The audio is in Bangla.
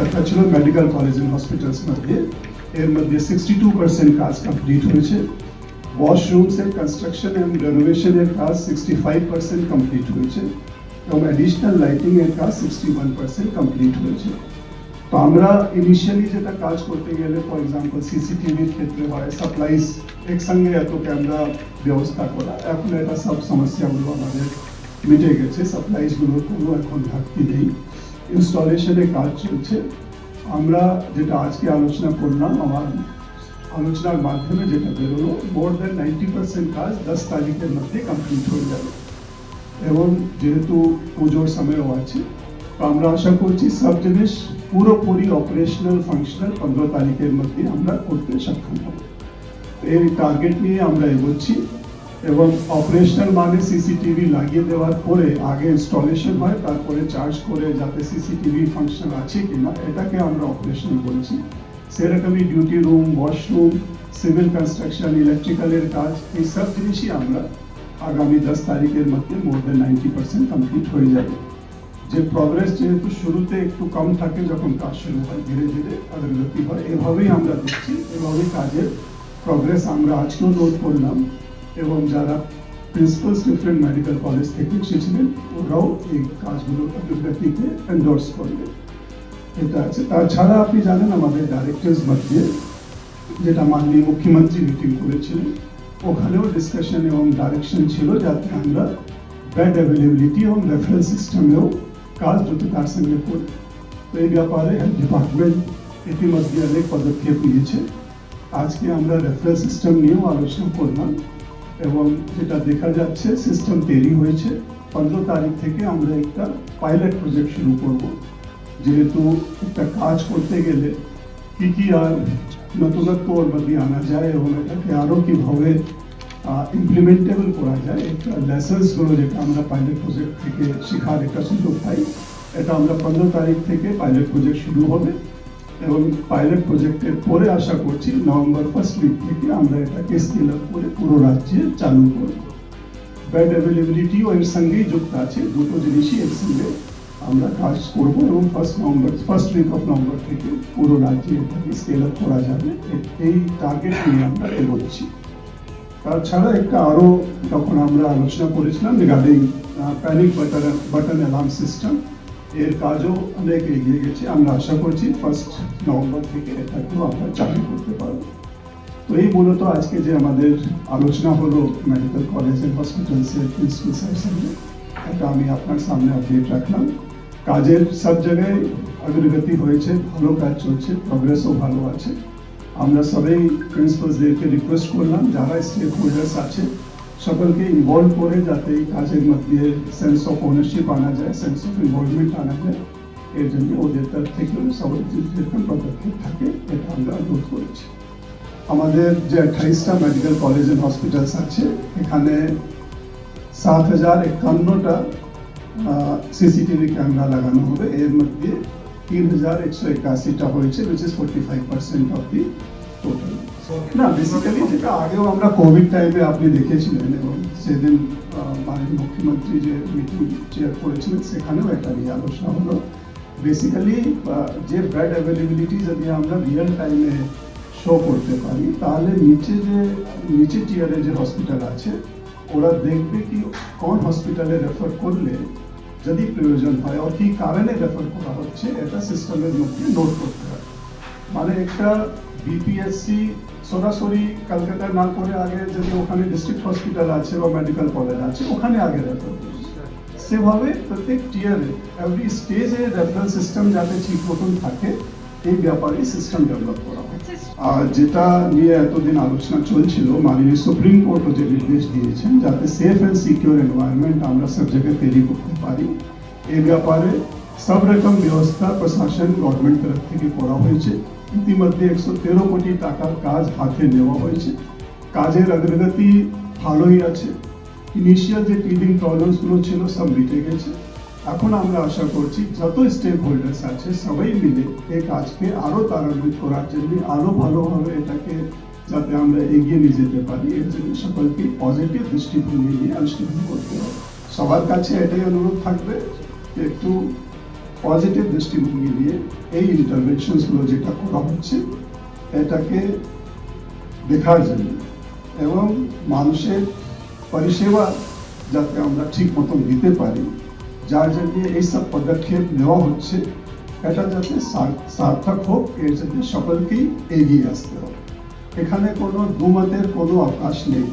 করার কথা ছিল মেডিকেল কলেজ এন্ড হসপিটালস মধ্যে এর মধ্যে সিক্সটি টু পার্সেন্ট কাজ কমপ্লিট হয়েছে ওয়াশরুমস এর কনস্ট্রাকশন এন্ড রেনোভেশন এর কাজ সিক্সটি ফাইভ পার্সেন্ট কমপ্লিট হয়েছে এবং অ্যাডিশনাল লাইটিং এর কাজ সিক্সটি ওয়ান পার্সেন্ট কমপ্লিট হয়েছে তো আমরা ইনিশিয়ালি যেটা কাজ করতে গেলে ফর এক্সাম্পল সিসিটিভির ক্ষেত্রে হয় সাপ্লাইজ একসঙ্গে এত ক্যামেরা ব্যবস্থা করা এখন এটা সব সমস্যাগুলো আমাদের মিটে গেছে সাপ্লাইজগুলোর কোনো এখন ঘাটতি নেই ইনস্টলেশনের কাজ চলছে। আমরা যেটা আজকে আলোচনা করলাম, আমার আলোচনার মাধ্যমে যেটা বেরোলো মোর দেন নাইনটি পার্সেন্ট কাজ দশ তারিখের মধ্যে কমপ্লিট হয়ে যাবে। এবং যেহেতু পুজোর সময়ও আছে, তো আমরা আশা করছি সব জিনিস পুরোপুরি অপারেশনাল ফাংশনাল পনেরো তারিখের মধ্যে আমরা করতে সক্ষম হব। এই টার্গেট নিয়ে আমরা এগোচ্ছি। এবং অপারেশনাল মানে সিসিটিভি লাগিয়ে দেওয়ার পরে আগে ইনস্টলেশন হয়, তারপরে চার্জ করে যাতে সিসিটিভি ফাংশন আছে কিনা, এটাকে আমরা অপারেশনাল বলছি। সেরকমই duty room washroom civil construction ইলেকট্রিক্যালের কাজ, এই সব জিনিসই আমরা আগামী দশ তারিখের মধ্যে more than ninety percent complete হয়ে যাবে। যে প্রগ্রেস যেহেতু শুরুতে একটু কম থাকে যখন কাজ শুরু হয়, ধীরে ধীরে অগ্রগতি হয়, এভাবেই আমরা দেখছি, এভাবেই কাজের প্রগ্রেস আমরা আজকেও নোট করলাম। এবং যারা প্রিন্সিপালস ডিফারেন্ট মেডিকেল কলেজ থেকে এসেছিলেন, ওরাও এই কাজগুলো অগ্রগতিকে এন্ডোর্স করবে। এটা আছে। তাছাড়া আপনি জানেন, আমাদের ডাইরেক্টর্স মধ্যে যেটা মাননীয় মুখ্যমন্ত্রী মিটিং করেছিলেন, ওখানেও ডিসকাশন এবং ডাইরেকশন ছিল যাতে আমরা বেড অ্যাভেলেবিলিটি এবং রেফারেল সিস্টেমেও কাজ দ্রুততার সঙ্গে করি। তো এই ব্যাপারে হেলথ ডিপার্টমেন্ট ইতিমধ্যে অনেক পদক্ষেপ নিয়েছে। আজকে আমরা রেফারেল সিস্টেম নিয়েও আলোচনা করলাম। এবং যেটা দেখা যাচ্ছে সিস্টেম তৈরি হয়েছে। পনেরো তারিখ থেকে আমরা একটা পাইলট প্রজেক্ট শুরু করব। যেহেতু একটা কাজ করতে গেলে কি কি আর নতুনত্ব ওর মধ্যে আনা যায় এবং এটাকে আরও কীভাবে ইমপ্লিমেন্টেবল করা যায়, একটা লেসন্সগুলো যেটা আমরা পাইলট প্রজেক্ট থেকে শেখার একটা সুযোগ পাই, এটা আমরা পনেরো তারিখ থেকে পাইলট প্রজেক্ট শুরু হবে। এবং পাইলট প্রজেক্টের পরে আশা করছি নভেম্বর ফার্স্ট উইক থেকে আমরা এটাকে স্কেল আপ করে পুরো রাজ্যে চালু করব। বেড অ্যাভেলেবিলিটিও এর সঙ্গেই যুক্ত আছে, দুটো জিনিসই এর সঙ্গে আমরা কাজ করব এবং first November first week of November থেকে পুরো রাজ্যে এটাকে স্কেল আপ করা যাবে। এই টার্গেট নিয়ে আমরা এগোচ্ছি। তাছাড়া একটা আরও তখন আমরা আলোচনা করেছিলাম regarding panic button button alarm system এর কাজও অনেক এগিয়ে গেছে। আমরা আশা করছি ফার্স্ট নভেম্বর থেকে এটাকেও আমরা চালু করতে পারব। তো এই মূলত আজকে যে আমাদের আলোচনা হলো মেডিকেল কলেজ এন্ড হসপিটালসের প্রিন্সিপাল স্যারের সঙ্গে, এটা আমি আপনার সামনে আপডেট রাখলাম। কাজের সব জায়গায় অগ্রগতি হয়েছে, ভালো কাজ চলছে প্রগ্রেসও ভালো আছে। আমরা সবাই প্রিন্সিপালসদেরকে রিকোয়েস্ট করলাম, যারা স্টেক হোল্ডার্স আছে সকলকে ইনভলভ করে যাতে এই কাজের মধ্যে সেন্স অফ ওনারশিপ আনা যায় সেন্স অফ ইনভলভমেন্ট আনা যায়। এর জন্য ওদের তরফ থেকেও সবাই যেরকম পদক্ষেপ থাকে, এটা আমরা অনুরোধ করেছি। আমাদের যে আঠাইশটা মেডিকেল কলেজ এন্ড হসপিটালস আছে, এখানে সাত হাজার একান্নটা সিসিটিভি ক্যামেরা লাগানো হবে। এর মধ্যে তিন হাজার একশো একাশিটা হয়েছে which is forty five percent of the total না বেসিক্যালি যেটা আগেও আমরা কোভিড টাইমে আপনি দেখেছিলেন এবং সেদিন মাননীয় মুখ্যমন্ত্রী যে মিটিং চেয়ার করেছিলেন, সেখানেও একটা নিয়ে আলোচনা হলো। বেসিক্যালি যে বেড অ্যাভেলেবিলিটি যদি আমরা রিয়েল টাইমে শো করতে পারি, তাহলে নিচে যে, নিচে টিয়ারে যে হসপিটাল আছে, ওরা দেখবে কি কোন হসপিটালে রেফার করলে যদি প্রয়োজন হয় আর কি কারণে রেফার করা হচ্ছে, এটা সিস্টেমের মধ্যে নোট করতে হয়। মানে একটা বিপিএসসি সরাসরি কলকাতা না করে আগে যদি ওখানে ডিস্ট্রিক্ট হসপিটাল আছে বা মেডিকেল কলেজ আছে, ওখানে আগে রেফার সেভাবে প্রত্যেক টিয়ারে এভরি স্টেজে রেফারেল সিস্টেম যাতে ঠিক মতন থাকে, এই ব্যাপারে সিস্টেম ডেভেলপ করা হয়। আর যেটা নিয়ে এতদিন আলোচনা চলছিল, মাননীয় সুপ্রিম কোর্টও যে নির্দেশ দিয়েছেন, যাতে সেফ অ্যান্ড সিকিউর এনভায়রনমেন্ট আমরা সব জায়গায় তৈরি করতে পারি এই ব্যাপারে সব রকম ব্যবস্থা প্রশাসন গভর্নমেন্ট তরফ থেকে করা হয়েছে। ইতিমধ্যে একশো তেরো কোটি টাকার কাজ হাতে নেওয়া হয়েছে। কাজের অগ্রগতি ভালোই আছে। ইনিশিয়াল যে টিডিং প্রবলেমসগুলো ছিল সব মিটে গেছে। এখন আমরা আশা করছি যত স্টেক হোল্ডার্স আছে সবাই মিলে এই কাজকে আরও তারান্বিত করার জন্য আরও ভালোভাবে এটাকে যাতে আমরা এগিয়ে নিয়ে যেতে পারি, এর জন্য সকলকে পজিটিভ দৃষ্টিভঙ্গি নিয়ে আলোচনা করতে হবে। সবার কাছে এটাই অনুরোধ থাকবে একটু পজিটিভ দৃষ্টিভঙ্গি নিয়ে এই ইন্টারভেনশনসগুলো যেটা করা হচ্ছে, এটাকে দেখার জন্য এবং মানুষের পরিষেবা যাতে আমরা ঠিক মতন দিতে পারি, যার জন্য এইসব পদক্ষেপ নেওয়া হচ্ছে, এটা যাতে সার্থক হোক, এর জন্য সকলকেই এগিয়ে আসতে হবে। এখানে কোনো দুমতের কোনো অবকাশ নেই।